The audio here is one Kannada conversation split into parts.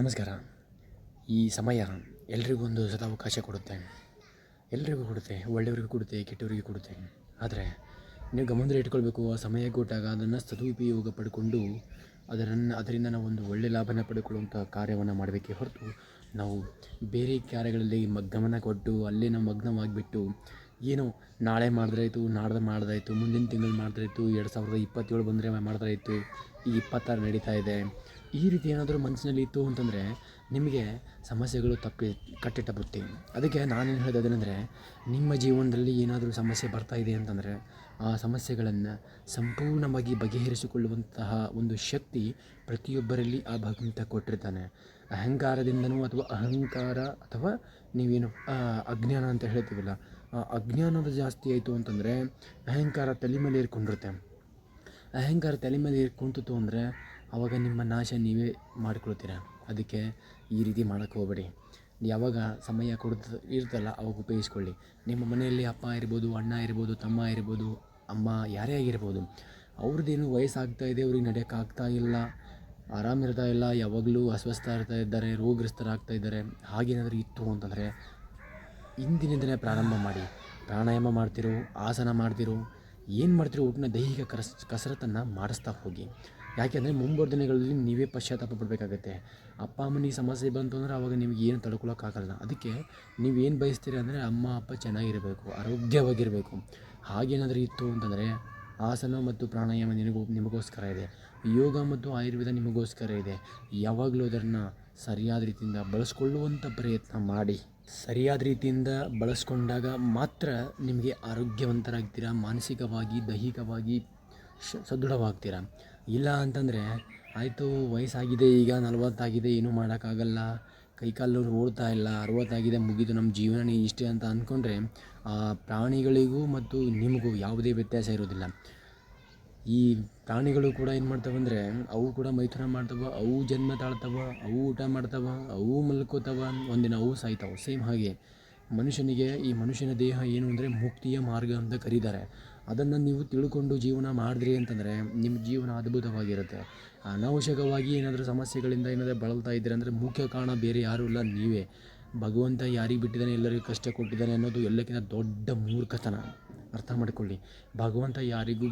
ನಮಸ್ಕಾರ. ಈ ಸಮಯ ಎಲ್ರಿಗೂ ಒಂದು ಸದಾವಕಾಶ ಕೊಡುತ್ತೆ. ಎಲ್ರಿಗೂ ಕೊಡುತ್ತೆ, ಒಳ್ಳೆಯವ್ರಿಗೂ ಕೊಡುತ್ತೆ, ಕೆಟ್ಟವರಿಗೂ ಕೊಡುತ್ತೆ. ಆದರೆ ನೀವು ಗಮನದಲ್ಲಿ ಇಟ್ಕೊಳ್ಬೇಕು, ಆ ಸಮಯ ಕೊಟ್ಟಾಗ ಅದನ್ನು ಸದುಪಯೋಗ ಪಡ್ಕೊಂಡು ಅದರನ್ನು, ಅದರಿಂದ ನಾವು ಒಂದು ಒಳ್ಳೆಯ ಲಾಭನ ಪಡ್ಕೊಳ್ಳುವಂಥ ಕಾರ್ಯವನ್ನು ಮಾಡಬೇಕೇ ಹೊರತು ನಾವು ಬೇರೆ ಕಾರ್ಯಗಳಲ್ಲಿ ಗಮನ ಕೊಟ್ಟು ಅಲ್ಲೇ ನಾವು ಮಗ್ನವಾಗಿಬಿಟ್ಟು ಏನು ನಾಳೆ ಮಾಡಿದ್ರಾಯ್ತು, ನಾಡ್ದು ಮಾಡ್ದಾಯಿತು, ಮುಂದಿನ ತಿಂಗಳು ಮಾಡಿದ್ರಾಯ್ತು ಎರಡು ಸಾವಿರದ ಇಪ್ಪತ್ತೇಳು ಬಂದರೆ ಮಾಡಿದ್ರಾಯಿತು ಈ ಇಪ್ಪತ್ತಾರು ನಡೀತಾ ಇದೆ. ಈ ರೀತಿ ಏನಾದರೂ ಮನಸ್ಸಿನಲ್ಲಿ ಇತ್ತು ಅಂತಂದರೆ ನಿಮಗೆ ಸಮಸ್ಯೆಗಳು ತಪ್ಪಿ ಕಟ್ಟಿಟ್ಟ ಬುತ್ತಿ ಅದಕ್ಕೆ ನಾನೇನು ಹೇಳೋದೇನೆಂದರೆ, ನಿಮ್ಮ ಜೀವನದಲ್ಲಿ ಏನಾದರೂ ಸಮಸ್ಯೆ ಬರ್ತಾ ಇದೆ ಅಂತಂದರೆ, ಆ ಸಮಸ್ಯೆಗಳನ್ನು ಸಂಪೂರ್ಣವಾಗಿ ಬಗೆಹರಿಸಿಕೊಳ್ಳುವಂತಹ ಒಂದು ಶಕ್ತಿ ಪ್ರತಿಯೊಬ್ಬರಲ್ಲಿ ಆ ಭಗವಂತ ಕೊಟ್ಟಿರ್ತಾನೆ. ಅಹಂಕಾರದಿಂದನೂ ಅಥವಾ ಅಹಂಕಾರ ಅಥವಾ ನೀವೇನು ಅಜ್ಞಾನ ಅಂತ ಹೇಳ್ತೀವಲ್ಲ ಅಜ್ಞಾನದ ಜಾಸ್ತಿ ಆಯಿತು ಅಂತಂದರೆ ಅಹಂಕಾರ ತಲೆ ಮೇಲೆ ಏರ್ಕೊಂಡಿರುತ್ತೆ. ಅಹಂಕಾರ ತಲೆ ಮೇಲೆ ಇರ್ಕೊಂತಿತ್ತು ಕುಂತಿತು ಅಂದರೆ ಆವಾಗ ನಿಮ್ಮ ನಾಶ ನೀವೇ ಮಾಡ್ಕೊಳ್ತೀರ? ಅದಕ್ಕೆ ಈ ರೀತಿ ಮಾಡೋಕ್ಕೆ ಹೋಗಬೇಡಿ. ಯಾವಾಗ ಸಮಯ ಕೊಡ್ತ ಇರ್ತಲ್ಲ ಅವಾಗ ಉಪಯೋಗಿಸ್ಕೊಳ್ಳಿ. ನಿಮ್ಮ ಮನೆಯಲ್ಲಿ ಅಪ್ಪ ಇರ್ಬೋದು, ಅಣ್ಣ ಇರ್ಬೋದು, ತಮ್ಮ ಇರ್ಬೋದು, ಅಮ್ಮ ಯಾರೇ ಆಗಿರ್ಬೋದು, ಅವ್ರದ್ದೇನು ವಯಸ್ಸಾಗ್ತಾ ಇದೆ, ಅವ್ರಿಗೆ ನಡೆಯೋಕ್ಕಾಗ್ತಾ ಇಲ್ಲ ಆರಾಮಿರ್ತಾ ಇಲ್ಲ, ಯಾವಾಗಲೂ ಅಸ್ವಸ್ಥ ಇರ್ತಾ ಇದ್ದಾರೆ ರೋಗ್ರಸ್ತರಾಗ್ತಾ ಇದ್ದಾರೆ, ಹಾಗೇನಾದರೂ ಇತ್ತು ಅಂತಂದರೆ ಇಂದಿನಿಂದನೇ ಪ್ರಾರಂಭ ಮಾಡಿ. ಪ್ರಾಣಾಯಾಮ ಮಾಡ್ತಿರೋ, ಆಸನ ಮಾಡ್ತಿರೋ, ಏನು ಮಾಡ್ತಿರೋ ಒಟ್ಟಿನ ದೈಹಿಕ ಕಸ ಕಸರತ್ತನ್ನು ಮಾಡಿಸ್ತಾ ಹೋಗಿ. ಯಾಕೆಂದರೆ ಮುಂಬರುವ ದಿನಗಳಲ್ಲಿ ನೀವೇ ಪಶ್ಚಾತ್ತಾಪ ಪಡಬೇಕಾಗತ್ತೆ. ಅಪ್ಪ, ಅಮ್ಮನಿಗೆ ಸಮಸ್ಯೆ ಬಂತು ಅಂದರೆ ಅವಾಗ ನಿಮಗೆ ಏನು ತಡ್ಕೊಳಕ್ಕಾಗಲ್ಲ. ಅದಕ್ಕೆ ನೀವೇನು ಬಯಸ್ತೀರಿ ಅಂದರೆ ಅಮ್ಮ, ಅಪ್ಪ ಚೆನ್ನಾಗಿರಬೇಕು, ಆರೋಗ್ಯವಾಗಿರಬೇಕು. ಹಾಗೇನಾದರೂ ಇತ್ತು ಅಂತಂದರೆ ಆಸನ ಮತ್ತು ಪ್ರಾಣಾಯಾಮ ನಿನಗೂ ನಿಮಗೋಸ್ಕರ ಇದೆ. ಯೋಗ ಮತ್ತು ಆಯುರ್ವೇದ ನಿಮಗೋಸ್ಕರ ಇದೆ. ಯಾವಾಗಲೂ ಅದನ್ನು ಸರಿಯಾದ ರೀತಿಯಿಂದ ಬಳಸ್ಕೊಳ್ಳುವಂಥ ಪ್ರಯತ್ನ ಮಾಡಿ. ಸರಿಯಾದ ರೀತಿಯಿಂದ ಬಳಸ್ಕೊಂಡಾಗ ಮಾತ್ರ ನಿಮಗೆ ಆರೋಗ್ಯವಂತರಾಗ್ತೀರಾ, ಮಾನಸಿಕವಾಗಿ, ದೈಹಿಕವಾಗಿ ಸದೃಢವಾಗ್ತೀರಾ? ಇಲ್ಲ ಅಂತಂದರೆ ಆಯಿತು, ವಯಸ್ಸಾಗಿದೆ, ಈಗ ನಲವತ್ತಾಗಿದೆ, ಏನೂ ಮಾಡೋಕ್ಕಾಗಲ್ಲ. ಕೈಕಾಲು ಓಡ್ತಾ ಇಲ್ಲ, ಅರವತ್ತಾಗಿದೆ ಮುಗಿದು ನಮ್ಮ ಜೀವನ ಇಷ್ಟೇ ಅಂತ ಅಂದ್ಕೊಂಡ್ರೆ ಆ ಪ್ರಾಣಿಗಳಿಗೂ ಮತ್ತು ನಿಮಗೂ ಯಾವುದೇ ವ್ಯತ್ಯಾಸ ಇರೋದಿಲ್ಲ. ಈ ಪ್ರಾಣಿಗಳು ಕೂಡ ಏನು ಮಾಡ್ತವೆ ಅಂದರೆ, ಅವು ಕೂಡ ಮೈಥುನ ಮಾಡ್ತವೆ, ಅವು ಜನ್ಮ ತಾಳ್ತಾವೆ, ಅವು ಊಟ ಮಾಡ್ತಾವೆ, ಅವು ಮಲ್ಕೋತವ, ಒಂದಿನ ಅವು ಸಾಯ್ತವೆ. ಸೇಮ್ ಹಾಗೆ ಮನುಷ್ಯನಿಗೆ ಈ ಮನುಷ್ಯನ ದೇಹ ಏನು ಅಂದರೆ ಮುಕ್ತಿಯ ಮಾರ್ಗ ಅಂತ ಕರೀತಾರೆ. ಅದನ್ನು ನೀವು ತಿಳ್ಕೊಂಡು ಜೀವನ ಮಾಡಿದ್ರಿ ಅಂತಂದರೆ ನಿಮ್ಮ ಜೀವನ ಅದ್ಭುತವಾಗಿರುತ್ತೆ. ಅನವಶ್ಯಕವಾಗಿ ಏನಾದರೂ ಸಮಸ್ಯೆಗಳಿಂದ ಏನಾದರೂ ಬಳಲ್ತಾ ಇದ್ದೀರಿ ಅಂದರೆ ಮುಖ್ಯ ಕಾರಣ ಬೇರೆ ಯಾರೂ ಇಲ್ಲ, ನೀವೇ. ಭಗವಂತ ಯಾರಿಗೆ ಬಿಟ್ಟಿದ್ದಾನೆ, ಎಲ್ಲರಿಗೂ ಕಷ್ಟ ಕೊಟ್ಟಿದ್ದಾನೆ ಅನ್ನೋದು ಎಲ್ಲಕ್ಕಿಂತ ದೊಡ್ಡ ಮೂರ್ಖತನ. ಅರ್ಥ ಮಾಡಿಕೊಳ್ಳಿ. ಭಗವಂತ ಯಾರಿಗೂ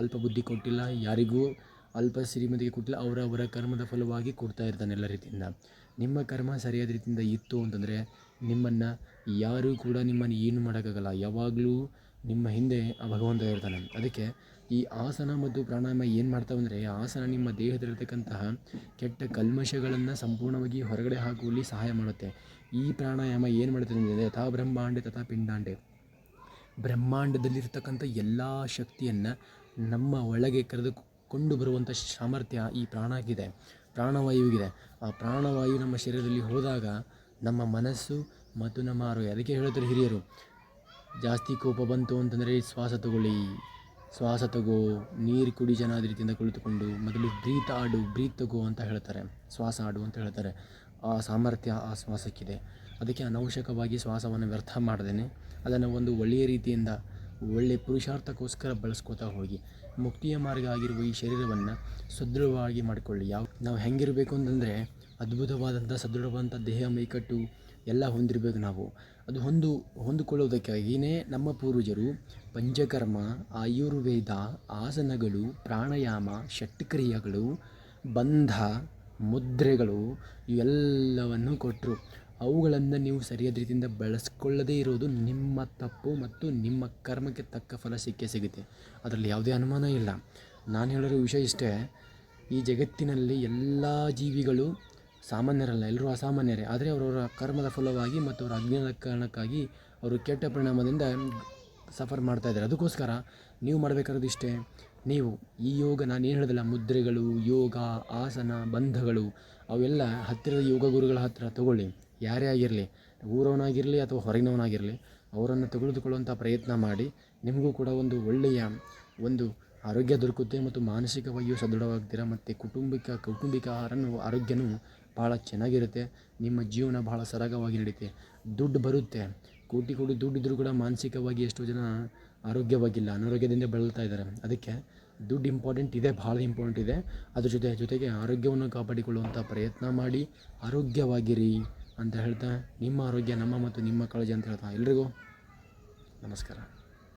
ಅಲ್ಪ ಬುದ್ಧಿ ಕೊಟ್ಟಿಲ್ಲ, ಯಾರಿಗೂ ಅಲ್ಪ ಸಿರಿಮತಿಗೆ ಕೊಟ್ಟಿಲ್ಲ ಅವರವರ ಕರ್ಮದ ಫಲವಾಗಿ ಕೊಡ್ತಾ ಇರ್ತಾನೆ ಎಲ್ಲ ರೀತಿಯಿಂದ. ನಿಮ್ಮ ಕರ್ಮ ಸರಿಯಾದ ರೀತಿಯಿಂದ ಇತ್ತು ಅಂತಂದರೆ ನಿಮ್ಮನ್ನು ಯಾರೂ ಕೂಡ ನಿಮ್ಮನ್ನು ಏನು ಮಾಡೋಕ್ಕಾಗಲ್ಲ. ಯಾವಾಗಲೂ ನಿಮ್ಮ ಹಿಂದೆ ಆ ಭಗವಂತ ಇರ್ತಾನೆ. ಅದಕ್ಕೆ ಈ ಆಸನ ಮತ್ತು ಪ್ರಾಣಾಯಾಮ ಏನು ಮಾಡ್ತಾವೆ ಅಂದರೆ ಆಸನ ನಿಮ್ಮ ದೇಹದಲ್ಲಿರ್ತಕ್ಕಂತಹ ಕೆಟ್ಟ ಕಲ್ಮಶಗಳನ್ನು ಸಂಪೂರ್ಣವಾಗಿ ಹೊರಗಡೆ ಹಾಕುವಲ್ಲಿ ಸಹಾಯ ಮಾಡುತ್ತೆ. ಈ ಪ್ರಾಣಾಯಾಮ ಏನು ಮಾಡುತ್ತೆ ಅಂದರೆ, ಯಥಾ ಬ್ರಹ್ಮಾಂಡೆ, ತಥಾ ಪಿಂಡಾಂಡೆ. ಬ್ರಹ್ಮಾಂಡದಲ್ಲಿರ್ತಕ್ಕಂಥ ಎಲ್ಲ ಶಕ್ತಿಯನ್ನು ನಮ್ಮ ಒಳಗೆ ಕರೆದುಕೊಂಡು ಬರುವಂಥ ಸಾಮರ್ಥ್ಯ ಈ ಪ್ರಾಣಕ್ಕಿದೆ ಪ್ರಾಣವಾಯುವಿಗಿದೆ. ಆ ಪ್ರಾಣವಾಯು ನಮ್ಮ ಶರೀರದಲ್ಲಿ ಹೋದಾಗ ನಮ್ಮ ಮನಸ್ಸು ಮತ್ತು ನಮ್ಮ ಆರೋಗ್ಯ, ಅದಕ್ಕೆ ಹೇಳ್ತಾರೆ ಹಿರಿಯರು ಜಾಸ್ತಿ ಕೋಪ ಬಂತು ಅಂತಂದರೆ ಶ್ವಾಸ ತಗೊಳ್ಳಿ. ಶ್ವಾಸ ತಗೋ, ನೀರು ಕುಡಿ ಚೆನ್ನಾದ ರೀತಿಯಿಂದ ಕುಳಿತುಕೊಂಡು ಮೊದಲು ಬ್ರೀತ್ ಆಡು, ಬ್ರೀತ್ ತಗೋ ಅಂತ ಹೇಳ್ತಾರೆ. ಶ್ವಾಸ ಆಡು ಅಂತ ಹೇಳ್ತಾರೆ. ಆ ಸಾಮರ್ಥ್ಯ ಆ ಶ್ವಾಸಕ್ಕಿದೆ. ಅದಕ್ಕೆ ಅನವಶ್ಯಕವಾಗಿ ಶ್ವಾಸವನ್ನು ವ್ಯರ್ಥ ಮಾಡ್ದೇನೆ. ಅದನ್ನು ಒಂದು ಒಳ್ಳೆಯ ರೀತಿಯಿಂದ ಒಳ್ಳೆಯ ಪುರುಷಾರ್ಥಕ್ಕೋಸ್ಕರ ಬಳಸ್ಕೋತಾ ಹೋಗಿ. ಮುಕ್ತಿಯ ಮಾರ್ಗ ಆಗಿರುವ ಈ ಶರೀರವನ್ನು ಸದೃಢವಾಗಿ ಮಾಡಿಕೊಳ್ಳಿ. ಯಾವ ನಾವು ಹೆಂಗಿರಬೇಕು ಅಂತಂದರೆ ಅದ್ಭುತವಾದಂಥ ಸದೃಢವಾದಂಥ ದೇಹ ಮೈಕಟ್ಟು ಎಲ್ಲ ಹೊಂದಿರಬೇಕು ನಾವು. ಅದು ಹೊಂದು, ಹೊಂದಿಕೊಳ್ಳುವುದಕ್ಕಾಗಿಯೇ ನಮ್ಮ ಪೂರ್ವಜರು ಪಂಚಕರ್ಮ, ಆಯುರ್ವೇದ, ಆಸನಗಳು, ಪ್ರಾಣಾಯಾಮ, ಷಟ್ಕ್ರಿಯೆಗಳು, ಬಂಧ, ಮುದ್ರೆಗಳು ಇವೆಲ್ಲವನ್ನು ಕೊಟ್ಟರು. ಅವುಗಳನ್ನು ನೀವು ಸರಿಯಾದ ರೀತಿಯಿಂದ ಬಳಸ್ಕೊಳ್ಳದೇ ಇರೋದು ನಿಮ್ಮ ತಪ್ಪು ಮತ್ತು ನಿಮ್ಮ ಕರ್ಮಕ್ಕೆ ತಕ್ಕ ಫಲ ಸಿಕ್ಕೇ ಸಿಗುತ್ತೆ. ಅದರಲ್ಲಿ ಯಾವುದೇ ಅನುಮಾನ ಇಲ್ಲ. ನಾನು ಹೇಳಿರೋ ವಿಷಯ ಇಷ್ಟೇ. ಈ ಜಗತ್ತಿನಲ್ಲಿ ಎಲ್ಲ ಜೀವಿಗಳು ಸಾಮಾನ್ಯರಲ್ಲ ಎಲ್ಲರೂ ಅಸಾಮಾನ್ಯರೇ. ಆದರೆ ಅವರವರ ಕರ್ಮದ ಫಲವಾಗಿ ಮತ್ತು ಅವರ ಅಜ್ಞಾನದ ಕಾರಣಕ್ಕಾಗಿ ಅವರು ಕೆಟ್ಟ ಪರಿಣಾಮದಿಂದ ಸಫರ್ ಮಾಡ್ತಾ ಇದ್ದಾರೆ. ಅದಕ್ಕೋಸ್ಕರ ನೀವು ಮಾಡಬೇಕಾದ್ದು ಇಷ್ಟೇ. ನೀವು ಈ ಯೋಗ, ನಾನು ಏನು ಹೇಳಿದಲ್ಲ, ಮುದ್ರೆಗಳು, ಯೋಗ, ಆಸನ, ಬಂಧಗಳು, ಅವೆಲ್ಲ ಹತ್ತಿರದ ಯೋಗ ಗುರುಗಳ ಹತ್ತಿರ ತಗೊಳ್ಳಿ. ಯಾರೇ ಆಗಿರಲಿ, ಊರವನಾಗಿರಲಿ ಅಥವಾ ಹೊರಗಿನವನಾಗಿರಲಿ, ಅವರನ್ನು ತೆಗೆದುಕೊಳ್ಳುವಂಥ ಪ್ರಯತ್ನ ಮಾಡಿ. ನಿಮಗೂ ಕೂಡ ಒಂದು ಒಳ್ಳೆಯ ಒಂದು ಆರೋಗ್ಯ ದೊರಕುತ್ತೆ ಮತ್ತು ಮಾನಸಿಕವಾಗಿಯೂ ಸದೃಢವಾಗ್ತೀರಾ ಮತ್ತು ಕುಟುಂಬಿಕ, ಕೌಟುಂಬಿಕ ಆಹಾರನೂ, ಆರೋಗ್ಯನೂ ಭಾಳ ಚೆನ್ನಾಗಿರುತ್ತೆ. ನಿಮ್ಮ ಜೀವನ ಭಾಳ ಸರಾಗವಾಗಿ ನಡೆಯುತ್ತೆ ದುಡ್ಡು ಬರುತ್ತೆ. ಕೋಟಿ ಕೋಟಿ ದುಡ್ಡಿದ್ರೂ ಕೂಡ ಮಾನಸಿಕವಾಗಿ ಎಷ್ಟೋ ಜನ ಆರೋಗ್ಯವಾಗಿಲ್ಲ, ಅನಾರೋಗ್ಯದಿಂದ ಬಳಲ್ತಾ ಇದ್ದಾರೆ. ಅದಕ್ಕೆ ದುಡ್ಡು ಇಂಪಾರ್ಟೆಂಟ್ ಇದೆ ಭಾಳ ಇಂಪಾರ್ಟೆಂಟ್ ಇದೆ. ಅದ್ರ ಜೊತೆ, ಜೊತೆಗೆ ಆರೋಗ್ಯವನ್ನು ಕಾಪಾಡಿಕೊಳ್ಳುವಂಥ ಪ್ರಯತ್ನ ಮಾಡಿ, ಆರೋಗ್ಯವಾಗಿರಿ ಅಂತ ಹೇಳ್ತಾ, ನಿಮ್ಮ ಆರೋಗ್ಯ ನಮ್ಮ ಮತ್ತು ನಿಮ್ಮ ಕಾಳಜಿ ಅಂತ ಹೇಳ್ತಾ ಎಲ್ರಿಗೂ ನಮಸ್ಕಾರ.